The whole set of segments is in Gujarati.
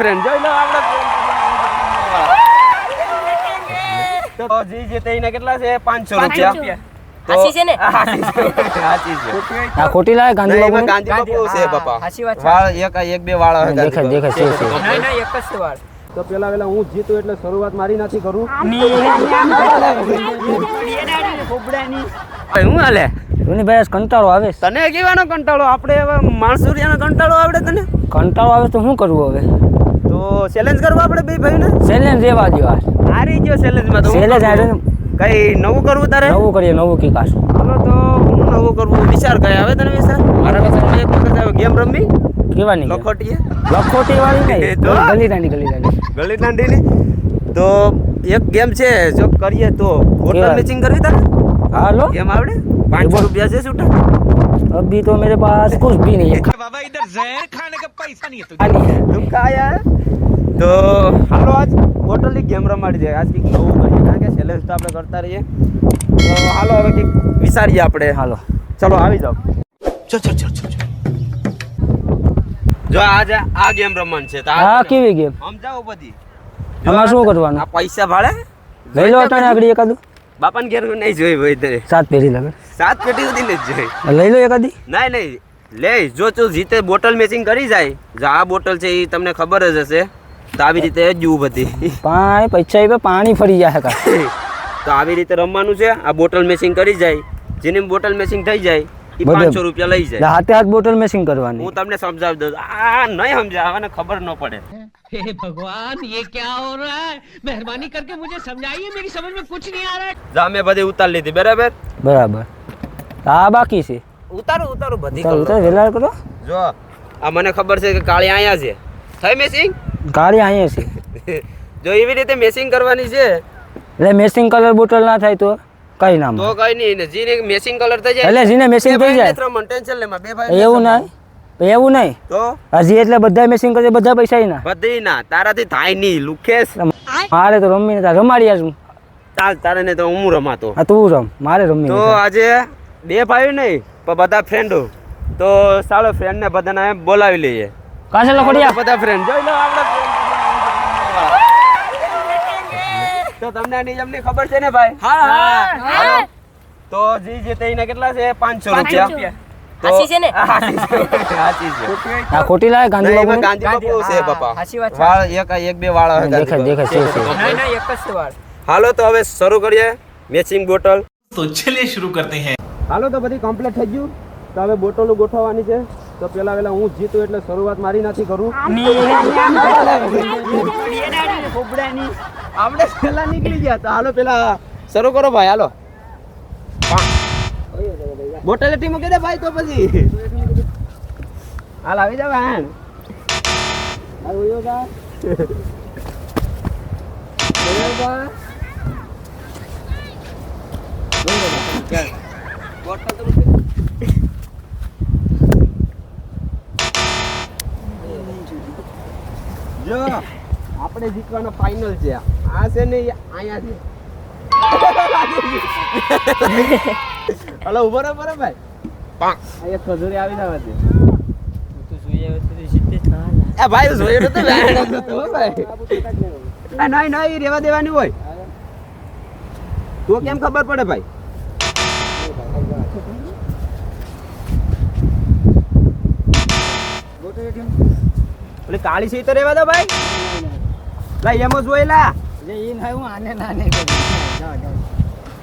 ફ્રેન્ડ જોઈ લો આપણે તો જી જે તે કેટલા છે? પાંચસો રૂપિયા. તો- છે ને? હા, છે. આ ખોટી લાગે ગાંધી બાપુ ગાંધી બાપુ છે બાપા. હાચી વાત વાળ એક એક બે વાળ આવે દેખાય દેખાય છે છે બાપુ. નહીં નહીં એક જ છે વાળ. તો પેલા પેલા હું જીતું એટલે શરૂઆત મારી નથી કરું. હું હાલે? આજ કંટાળો આવે. તને કેવાનો કંટાળો? આપણે હવે માણસુરિયાનો કંટાળો આવડે તને? કંટાળો આવે તો શું કરવું હવે? તો ચેલેન્જ કરવા આપણે બે ભાઈને? ચેલેન્જ એવા જ હારી ગયો ચેલેન્જમાં તો ચેલેન્જ આવે કઈ નવું કરવું તારે? નવું કરીએ નવું કી કાશ ચાલો તો હું નવું કરવું વિચાર કઈ આવે તને વિચાર મારા વિચારમાં એક વખત આવે ગેમ રમવી? કેવાની લખોટી લખોટી વાળી એ નહીં તો. ગલી દાંડી ગલી રાની ગળી દાંડીની તો એક ગેમ છે જો કરીએ તો હોટલ? મેચિંગ કરવી તારે? હાલો? ગેમ આવડે? પાંચસો બોલ. રૂપિયા છે છૂટા अभी तो मेरे पास कुछ भी नहीं है बाबा इधर जहर खाने का पैसा नहीं है तुझे खाली है તું કાયા તો હાલો આજ હોટલની ગેમ રમાડી દે આજ કંઈક નવું કરીએ કારણ કે ચેલેન્જ તો આપણે કરતા રહીએ તો હાલો હવે કંઈક વિચારીએ આપણે હાલો ચલો આવી જાઓ चल चल चल चल જો આજે આ ગેમ રમવાની છે તો હા કેવી ગેમ સમજાવો બધી આમાં શું કરવાનું આ પૈસા ભાડે લઈ લો તને આગળ એકાદું બાપાને ઘેર નહીં જોઈ ભાઈ તને. સાત પેઢી લગન સાત પેટી સુધી જ જોઈ. લઈ લો એકાદી નહીં નહીં. લે જો તું જીતે બોટલ મેચિંગ કરી જાય. જો આ બોટલ છે એ તમને ખબર જ હશે. તો આવી રીતે જુઓ બધી પાણી પૈસા એ પાણી ફરી જાય કા તો આવી રીતે રમવાનું છે. આ બોટલ મેચિંગ કરી જાય. જેની બોટલ મેચિંગ થઈ જાય એ પાંચસો રૂપિયા લઈ જાય. હાથે હાથ બોટલ મેચિંગ કરવાની. હું તમને સમજાવી દઉં. આ નહીં સમજાવવાને ખબર ન પડે. हे भगवान ये क्या हो रहा है मेहरबानी करके मुझे समझाइए मेरी समझ में कुछ नहीं आ रहा है જો અમે બધી ઉતાર લીધી બરાબર બરાબર આ બાકી છે ઉતારો ઉતારો બધી ચાલ કરો. ઉતાર વેલા કરો જો આ મને ખબર છે કે કાળી અહીંયા છે થઈ મેચિંગ ગાડી અહીંયા છે જો એવી રીતે મેચિંગ કરવાની છે એટલે મેસિંગ કલર બોટલ ના થાય તો કઈ ના તો મળે. કઈ નહીં ને જીને મેચિંગ કલર થઈ જાય એટલે જીને મેસિંગ થઈ જાય ટેન્શન લે માં બે ભાઈ એવું નહીં એવું નહીં. તો? હજી એટલે બધા મેસિંગ કરે બધા પૈસા ના બધી ના તારાથી થાય નહીં લુખેશ. મારે તો રમી ને રમાડી આજ ચાલ તારે ને તો હું રમાતો. હા તું રમ. મારે રમી તો આજે બે ભાઈ નહીં પણ બધા ફ્રેન્ડો તો ચાલો ફ્રેન્ડ ને બધાને બોલાવી લઈએ. કાશે લખોડિયા બધા ફ્રેન્ડ જોઈ લો આપણે તો તમને આની જમની ખબર છે ને ભાઈ? હા હા. તો જી જે તે કેટલા છે? પાંચસો રૂપિયા. શરૂ કરીએ. મેચિંગ હાલો તો બધી કમ્પ્લીટ થઈ ગયું. તો હવે બોટલો ગોઠવવાની છે. તો પેલા પેલા હું જીતું એટલે શરૂઆત મારી નથી કરું. આપણે પેલા નીકળી ગયા તો હાલો પેલા શરૂ કરો ભાઈ હાલો. બોટલ એટી મૂકી દે ભાઈ તો પછી. હાલ આવી મૂકી દે. જો, આપણે જીતવાનો ફાઇનલ છે આ. છે ને અહીંયા છે. હલો ઊભો રહો બરો ભાઈ. અહીંયા ખજૂરી આવી જવા દે એ ભાઈ નતું હો ભાઈ. આ નહીં નહીં રેવા દેવાની હોય. તો કેમ ખબર પડે ભાઈ? ઓલી કાળી સી તો રેવા દો ભાઈ. લા એમ જ હોય લા એ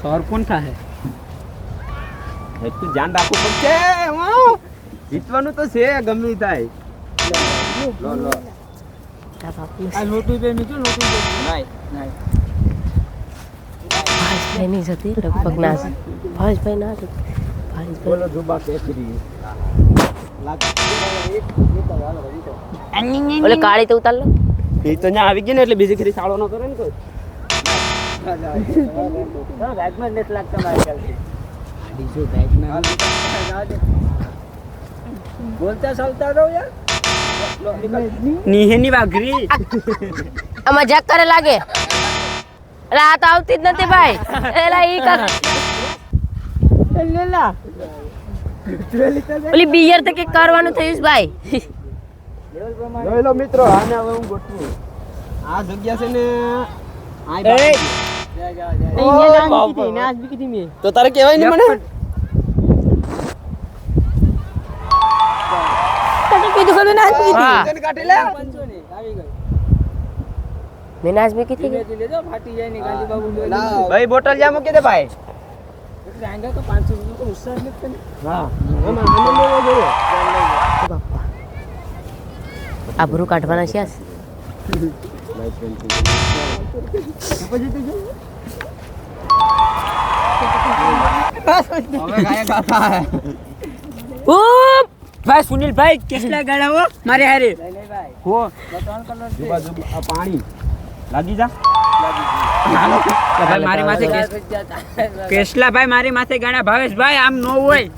સર કોણ થાય એટલું ધ્યાન રાખવું પડશે. હો. જીતવાનું તો છે ગમે થાય. લો લો. આ લોટું પે મીઠું લોટું પે નાઈ ભાઈ નહીં જતી લગભગ ના છે ભાઈ ના જતી ભાઈ બોલો જુબા કેસરી. ઓલે કાળી તો ઉતાર લો. એ તો ત્યાં આવી ગઈ ને એટલે બીજી ખરી સાળો ન કરે ને કોઈ. નિહેની વાઘરી. આ મજાક કરે લાગે. એટલે આ તો આવતી જ નથી ભાઈ. એલા ઈ કર. ઓલી બિયર તો કે કરવાનું થયું છે ભાઈ. જોઈ લો મિત્રો આને હવે હું ગોઠવું. આ જગ્યા છે ને આ તો તારે કેવાય ને મને? કે ભાઈ બોટલ જ્યાં મૂકી ભાઈ. લેવો જોઈએ. આબરૂ કાઢવાના છે! ભાઈ સુનિલભાઈ, કેટલા હો મારે હારે? હો પાણી મારી માથે કેસ- કેસલાભાઈ મારી માથે ગાડા ભાવેશભાઈ, આમ નો હોય.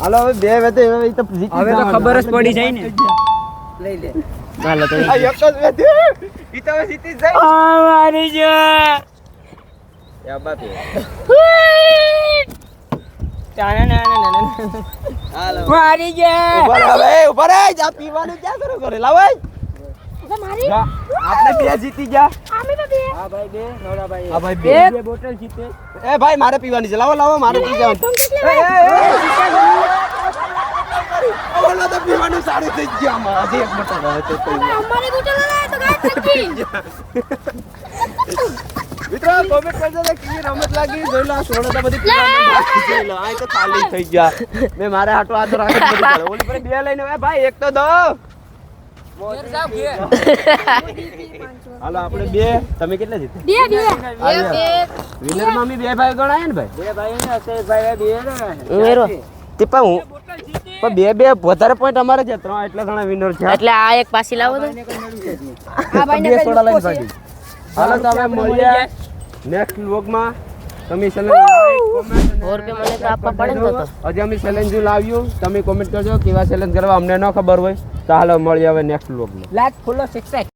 હાલો હવે બે વેતે હવે તો હવે તો ખબર જ પડી જાય ને. હાલો તો આ એક જ વેતે ઈ તો હવે જીતી જાય આ મારી જો. યા બાપે. મારી જો. હવે પીવાનું ક્યાં શરૂ કરે લાવ આપણે બે જીતી ગયા. હા ભાઈ બે બે. બોટલ જીતે. એ ભાઈ મારે પીવાની છે. લાવો લાવો મારે પી જવાનું. પીવાનું સારું થઈ ગયા આમાં. હજી એક બોટલ હવે તો થઈ ગયું. મિત્રો કોમેન્ટ કરજો કે કેવી રમત લાગી. જોઈ લો સોડા તો બધી પીવામાં જોઈ લો આ તો ખાલી થઈ ગયા. મેં મારે હાટો હાથો રાખી જ ઓલી પર બે લઈને ભાઈ એક તો દો. હાલો આપણે બે. તમે કેટલા જીત્યા વિનરમાં અમે બે ભાઈ ગણાય ને ભાઈ? ઉમેરો તે પણ હું પણ બે બે વધારે પોઈન્ટ અમારે છે ત્રણ એટલા ઘણા વિનર છે. એટલે આ એક પાછી લાવો તો. બે સોડા લઈને ભાગી. હાલો તો હવે મળીએ નેક્સ્ટ વ્લોગમાં તમે ચેલેન્જ કોમેન્ટ સો મને તો આપવા પડે તો તો. હજી અમે ચેલેન્જ લાવ્યું. તમે કોમેન્ટ કરજો કેવા ચેલેન્જ કરવા અમને ન ખબર હોય. તો હાલો મળીએ હવે નેક્સ્ટ વ્લોગમાં લાઈક ફૂલો સિક્સ